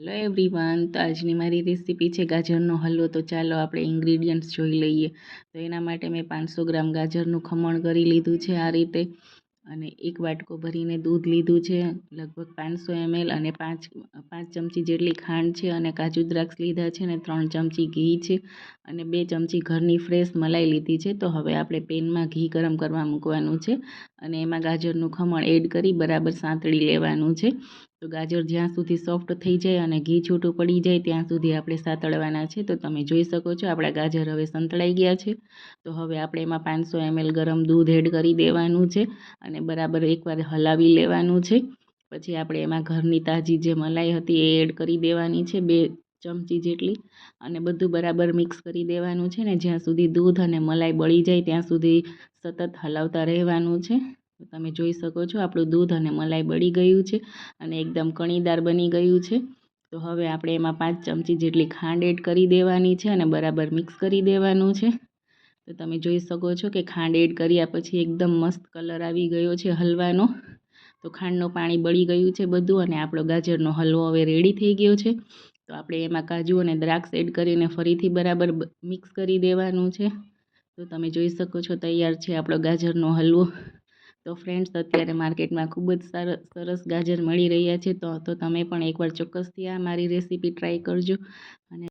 Hello everyone તો આજની મારી રેસીપી છે ગાજરનો હલવો. તો ચાલો આપણે ઇન્ગ્રીડિયન્ટ્સ જોઈ લઈએ. તો એના માટે મેં પાંચસો ગ્રામ ગાજરનું ખમણ કરી લીધું છે આ રીતે. અને એક વાટકો ભરીને દૂધ લીધું છે, લગભગ પાંચસો એમએલ અને પાંચ પાંચ ચમચી જેટલી ખાંડ છે અને કાજુ દ્રાક્ષ લીધા છે અને ત્રણ ચમચી ઘી છે. અને બે ચમચી ઘરની ફ્રેશ મલાઈ લીધી છે. તો હવે આપણે પેનમાં ઘી ગરમ કરવા મૂકવાનું છે. અને એમાં ગાજરનું ખમણ એડ કરી બરાબર સાંતળી લેવાનું છે. તો ગાજર જ્યાં સુધી સોફ્ટ થઈ જાય અને ઘી છૂટું પડી જાય ત્યાં સુધી આપણે સાતળવાના છે. તો તમે જોઈ શકો છો આપણા ગાજર હવે સંતળાઈ ગયા છે. તો હવે આપણે એમાં પાંચસો એમએલ ગરમ દૂધ એડ કરી દેવાનું છે અને બરાબર એકવાર હલાવી લેવાનું છે. પછી આપણે એમાં ઘરની તાજી જે મલાઈ હતી એ એડ કરી દેવાની છે બે ચમચી જેટલી અને બધું બરાબર મિક્સ કરી દેવાનું છે ને જ્યાં સુધી દૂધ અને મલાઈ બળી જાય ત્યાં સુધી સતત હલાવતા રહેવાનું છે. તો તમે જોઈ શકો છો, આપણું દૂધ અને મલાઈ બળી ગયું છે અને એકદમ કણીદાર બની ગયું છે. તો હવે આપણે એમાં પાંચ ચમચી જેટલી ખાંડ એડ કરી દેવાની છે અને બરાબર મિક્સ કરી દેવાનું છે. તો તમે જોઈ શકો છો કે ખાંડ એડ કર્યા પછી એકદમ મસ્ત કલર આવી ગયો છે હલવાનો. તો ખાંડનું પાણી બળી ગયું છે બધું અને આપણો ગાજરનો હલવો હવે રેડી થઈ ગયો છે. તો આપણે એમાં કાજુ અને દ્રાક્ષ એડ કરીને ફરીથી બરાબર મિક્સ કરી દેવાનું છે. તો તમે જોઈ શકો છો તૈયાર છે આપણો ગાજરનો હલવો. તો ફ્રેન્ડ્સ અત્યારે માર્કેટમાં ખૂબ જ સરસ ગાજર મળી રહ્યા છે. તો તો તમે પણ એકવાર ચોક્કસથી આ મારી રેસીપી ટ્રાય કરજો. અને